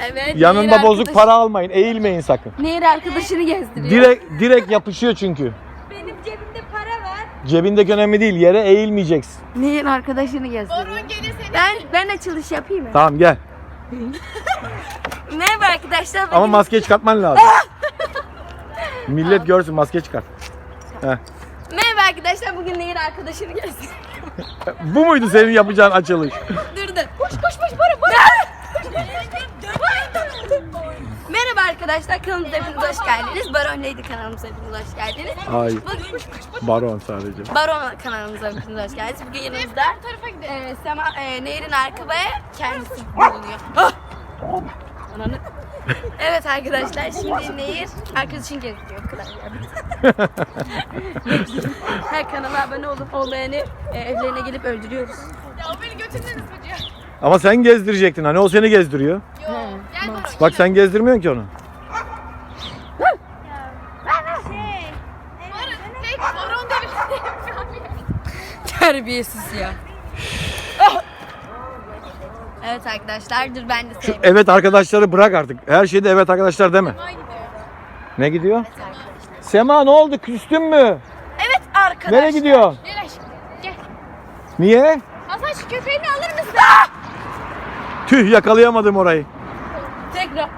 Evet. Yanında Nehir bozuk arkadaş- para almayın. Eğilmeyin sakın. Nehir arkadaşını gezdiriyor. Direkt direkt yapışıyor çünkü. Benim cebimde para var. Cebindeki önemli değil. Yere eğilmeyeceksin. Nehir arkadaşını gezdiriyor. Baron gelir seni. Ben ben açılış yapayım mı? Tamam gel. Merhaba arkadaşlar. Ama bugün- maske çıkartman lazım. Millet görsün maske çıkart. Merhaba arkadaşlar. Bugün Nehir arkadaşını gezdiriyor. Bu muydu senin yapacağın açılış? dur dur. Koş koş koş para para. Merhaba arkadaşlar. Kanalımıza hepiniz hoş geldiniz. Baron Lady kanalımıza hepiniz hoş geldiniz. Hayır. Bugün Baron sadece. Baron kanalımıza hepiniz hoş geldiniz. Bugün yanımızda e, Sema, e, Nehir'in arabaya kendisi bulunuyor. Ah! Ananı. Evet arkadaşlar şimdi Nehir arkadaşın gerekiyor. O kadar yani. Her kanala abone olup olmayanı e, evlerine gelip öldürüyoruz. Ya o beni götürdünüz hocam. Ama sen gezdirecektin hani o seni gezdiriyor. Yo. Bak sen gezdirmiyorsun ki onu. Şey. Terbiyesiz ya. evet arkadaşlar dur ben de Şu evet arkadaşları bırak artık. Her şeyde evet arkadaşlar deme. Gidiyor. Ne gidiyor? Sema ne oldu? Küstün mü? Evet arkadaşlar. Nereye gidiyorsun? Gel aşkım. Gel. Niye? Hasan şu köpeğini alır mısın? Tüh yakalayamadım orayı. Tekrar.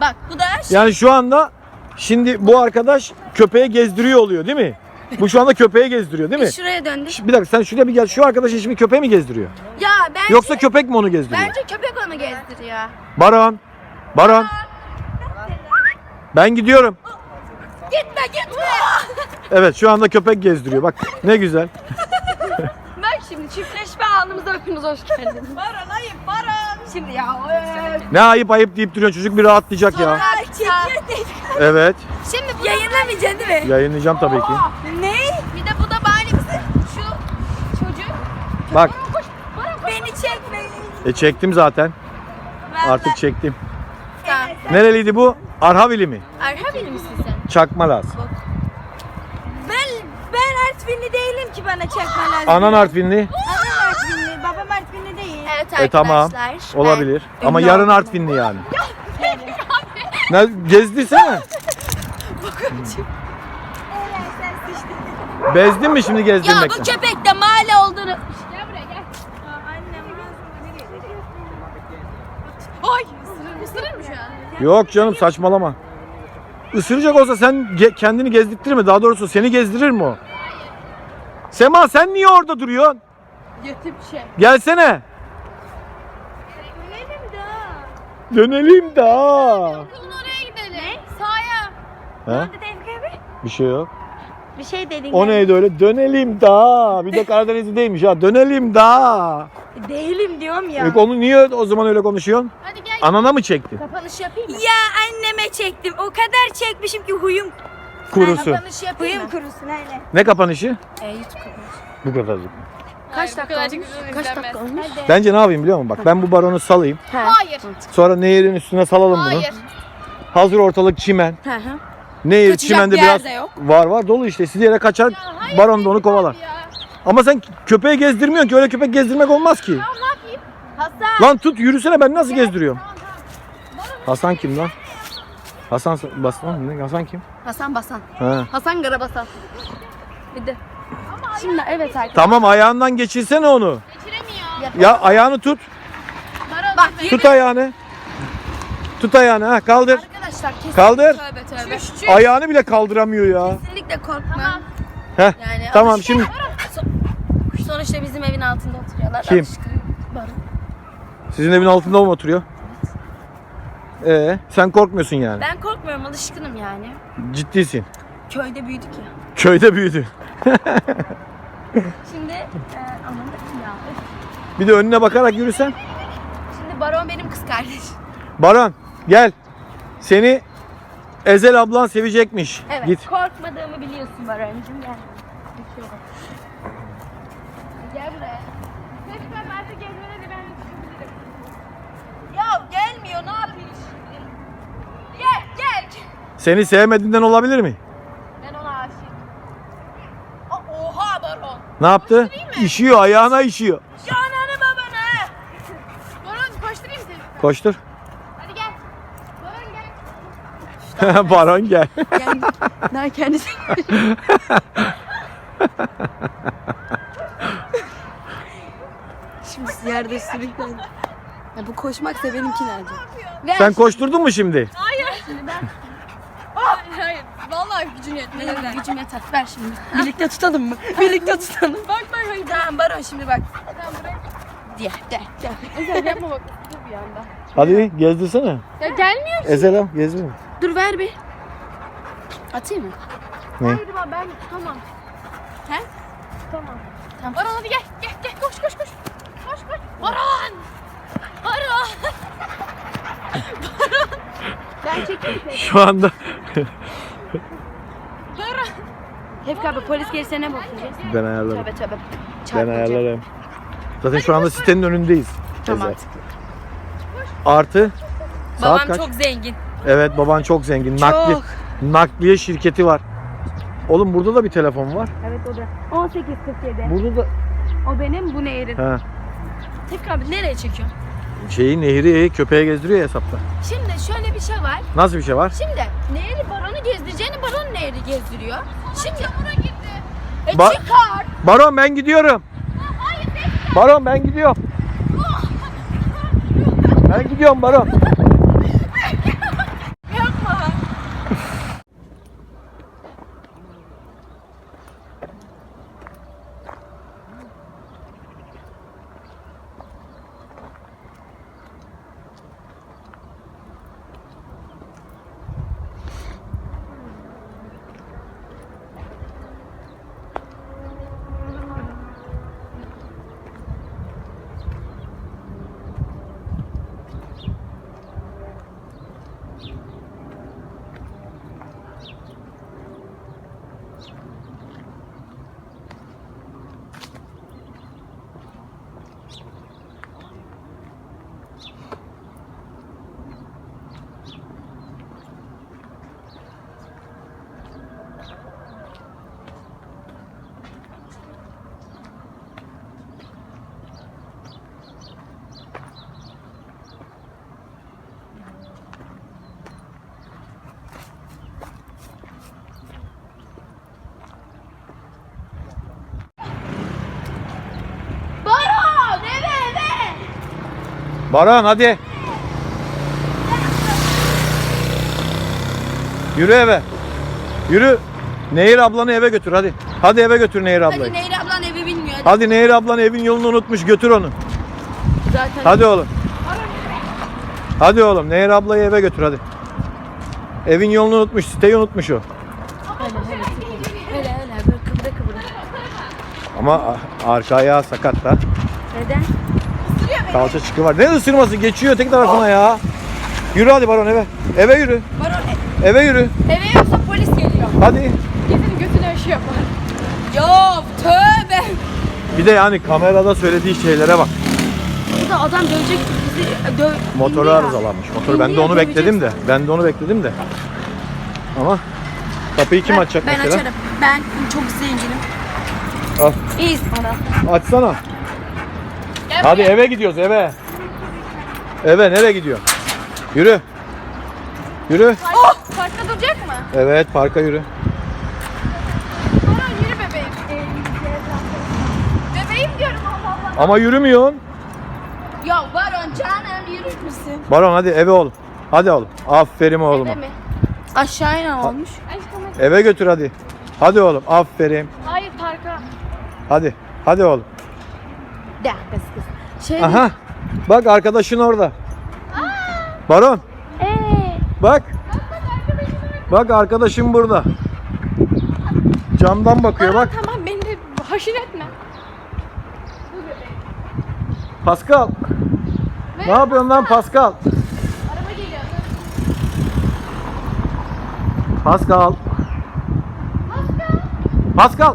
Bak bu da şey- Yani şu anda şimdi bu arkadaş köpeği gezdiriyor oluyor değil mi? Bu şu anda köpeği gezdiriyor değil mi? şuraya döndü. Bir dakika sen şuraya bir gel. Şu arkadaşın şimdi köpeği mi gezdiriyor? Ya bence, Yoksa köpek mi onu gezdiriyor? bence köpek onu gezdiriyor. Baron. Baron. Ben gidiyorum. Gitme gitme. Evet şu anda köpek gezdiriyor. Bak ne güzel. Bak şimdi çiftleşme anımıza hepiniz hoş geldiniz. Baron ayıp Baron. Şimdi ya. öf. Ne ayıp ayıp deyip duruyorsun. Çocuk bir rahatlayacak ya. Evet. Şimdi bu yayınlamayacaksın değil mi? Yayınlayacağım tabii ki. Ne? Bir de bu da bahanemizi şu çocuğu Bak beni çekmeyin. e, çektim zaten. Artık çektim. Tamam. Nereliydi bu? Arhavili mi? Arhavili misin sen? Çakma lazım. Ben ben Artvinli değilim ki bana çekme lazım. Anan Artvinli. Evet E tamam. arkadaşlar. ben- Olabilir. Ama yarın. Artvinli yani. Ne gezdirsene. Bezdin mi şimdi Ya gezdirmekten? bu köpek de mahalle olduğunu. Gel buraya gel. Annem Ay ısırır, mı şu an? Yok canım saçmalama. Isıracak olsa sen ge- kendini gezdirtir mi? Daha doğrusu seni gezdirir mi o? Sema sen niye orada duruyorsun? Bir şey. Gelsene. Ölelim daha. Dönelim daha. Okulun oraya gidelim. Ne? Ha? Bir şey yok. Bir şey dedin. O neydi öyle? Dönelim daha. Bir de Karadenizli'deymiş ha. Dönelim daha. Değilim diyorum ya. E, onu niye o zaman öyle konuşuyorsun? Hadi gel. Anana mı çekti? Kapanış yapayım mı? Ya anneme çektim. O kadar çekmişim ki huyum. Kurusu. Kapanış yapayım Huyum mı? kurusun öyle. Ne kapanışı? E, YouTube kapanışı. Bu kadarcık. Kaç dakika olmuş? Kaç dakika olmuş? Bence ne yapayım biliyor musun? Bak ben bu baronu salayım. Hayır. Sonra nehirin üstüne salalım bunu. Hayır. Hazır ortalık çimen. Hı hı. Nehir Kaçacak çimende bir biraz de yok. var var dolu işte. Siz yere kaçar baron da onu kovalar. Ya. Ama sen köpeği gezdirmiyorsun ki öyle köpek gezdirmek olmaz ki. Ne yapayım? Hasan. Lan tut yürüsene ben nasıl gezdiriyorum? Hasan kim lan? Hasan Basman ne? Hasan kim? Hasan Basan. Ha. Hasan Garabasan. Bir de. Şimdi evet arkadaşlar. Tamam ayağından geçirsene onu. Geçiremiyor. Ya ayağını tut. Bak Tut ayağını. Tut ayağını ha kaldır. Arkadaşlar kesin. Kaldır. Tövbe tövbe. Çüş çüş. Ayağını bile kaldıramıyor ya. Kesinlikle korkma. Heh. Yani Tamam alışkın- şimdi So- Sonuçta bizim evin altında oturuyorlar. Kim? Alışkın. Barın. sizin evin altında mı oturuyor? Ee, sen korkmuyorsun yani. Ben korkmuyorum alışkınım yani. Ciddisin. Köyde büyüdük ya. Köyde büyüdü. Şimdi e, ya. Bir de önüne bakarak yürüsen. Şimdi Baron benim kız kardeşim. Baran gel. Seni Ezel ablan sevecekmiş. Evet. Git. Korkmadığımı biliyorsun Baron'cum gel. Gel buraya. Lütfen artık gezmene de ben çıkabilirim. Ya gelmiyor ne yapayım şimdi? Gel gel. Seni sevmediğinden olabilir mi? Ne yaptı? İşiyor ayağına işiyor. Ya ananı babanı. Baron koşturayım Koştur. Hadi gel. Baron gel. Baron gel. Yani daha kendisi. Şimdi yerde sürüklen. Ya bu koşmaksa benimki nerede? Ver. Sen koşturdun mu şimdi? Hayır hayır. Vallahi gücün yetmez. Benim gücüm yeter. Ver şimdi. Birlikte tutalım mı? Birlikte tutalım. Bak bak hayır. Tamam Baron şimdi bak. Tamam bırak. Diye de de. Ezel yapma bak. Dur bir anda. Hadi gezdirsene. Ya gelmiyor. Ezel al gezdir. Dur ver bir. Atayım mı? Ne? Hayır bak ben tamam. He? Tamam. Tamam. Baran hadi gel. Gel gel koş koş koş. Koş koş. Baran. Baran. Ben çekeyim. Şu anda. Hep abi polis gelirse ne bakacağız? ben ayarlarım. Tövbe tövbe. Ben Çarpılacak. ayarlarım. Zaten şu anda sitenin önündeyiz. Tamam. Ezel. Artı saat Babam kaç? çok zengin. Evet baban çok zengin. Nakli, Çok. nakliye şirketi var. Oğlum burada da bir telefon var. Evet o da. 1847. Burada da O benim bu nehrin. ha, Tevfik abi nereye çekiyorsun? Şeyi nehri köpeğe gezdiriyor ya hesapta. Şimdi şöyle bir şey var. Nasıl bir şey var? Şimdi nehri baronu gezdireceğini baron nehri gezdiriyor. Şimdi çamura girdi. E Ba- çıkar. Baron ben gidiyorum. Baron ben gidiyorum. Ben gidiyorum Baron. Yapma. Baron eve eve. Baron hadi. Yürü eve. Yürü. Nehir ablanı eve götür hadi. Hadi eve götür Nehir ablayı. Hadi Nehri ablan evi bilmiyor. Hadi Nehir ablan evin yolunu unutmuş götür onu. Zaten. Hadi oğlum. Hadi oğlum Nehir ablayı eve götür hadi. Evin yolunu unutmuş, siteyi unutmuş o. Öyle böyle kıvıra kıvıra. Ama a- arka ayağı sakat da. Neden? Kalça çıkı var. Ne ısırması? Geçiyor tek tarafına ya. Yürü hadi Baron eve. Eve yürü. Baron Eve yürü. Eve yoksa polis geliyor. Hadi. Gidin götüne şey yapar. Yok tövbe. Bir de yani kamerada söylediği şeylere bak. Bu da adam dövecek bizi döv. Motoru arızalanmış. Motoru ben de onu dövecek. bekledim de. Ben de onu bekledim de. Ama kapıyı kim açacak ben mesela? açarım. Ben çok zenginim. Al. İyiyiz bana. Açsana. Hadi eve gidiyoruz eve. Eve nereye gidiyor? Yürü. Yürü. Oh! Parkta duracak mı? Evet parka yürü. Baran yürü bebeğim. Bebeğim diyorum Allah Allah. Ama yürümüyorsun. Ya Baron canım yürür müsün? Baron hadi eve oğlum. Hadi oğlum. Aferin oğluma. Değil mi? Aşağıya ne olmuş? Aşkım hadi. Eve götür hadi. Hadi oğlum. Aferin. Hayır parka. Hadi. Hadi oğlum. De kız. Şey Aha. Bak arkadaşın orada. Baron. Eee. Bak. Bak arkadaşım burada. Camdan bakıyor bak. Tamam beni de haşin etme. Pascal. Ne yapıyorsun lan Pascal? Araba geliyor. Pascal. Pascal.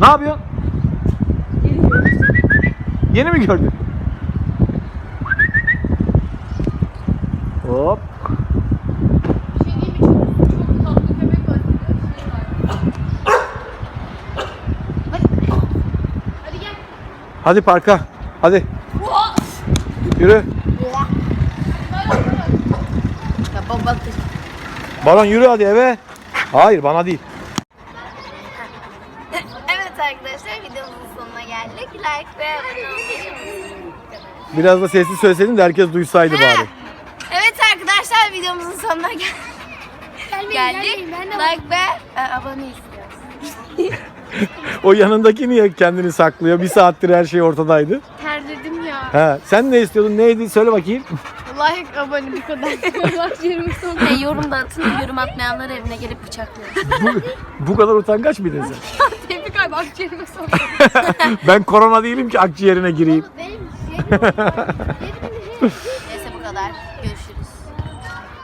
Ne yapıyorsun? Yeni mi gördün? Hop. Bir şey diyeyim mi? Çok, çok tatlı köpek var. Hadi. Hadi gel. Hadi parka. Hadi. Yürü. Baran yürü hadi eve. Hayır bana değil. Evet arkadaşlar videomuzun sonuna geldik. Like ve abone olmayı. Biraz da sesli söyleseydin de herkes duysaydı bari. Evet arkadaşlar videomuzun sonuna gel geldik. Like ve e, abone istiyoruz. O yanındaki niye kendini saklıyor? Bir saattir her şey ortadaydı. Terledim ya. He, sen ne istiyordun? Neydi? Söyle bakayım. Like abone bu kadar. Bak yerimi son. E, yorum da atın. Yorum atmayanlar evine gelip bıçaklıyor. Bu, bu kadar utangaç mıydın sen? Abi akciğerime son. Ben korona değilim ki akciğerine gireyim. Benim yerim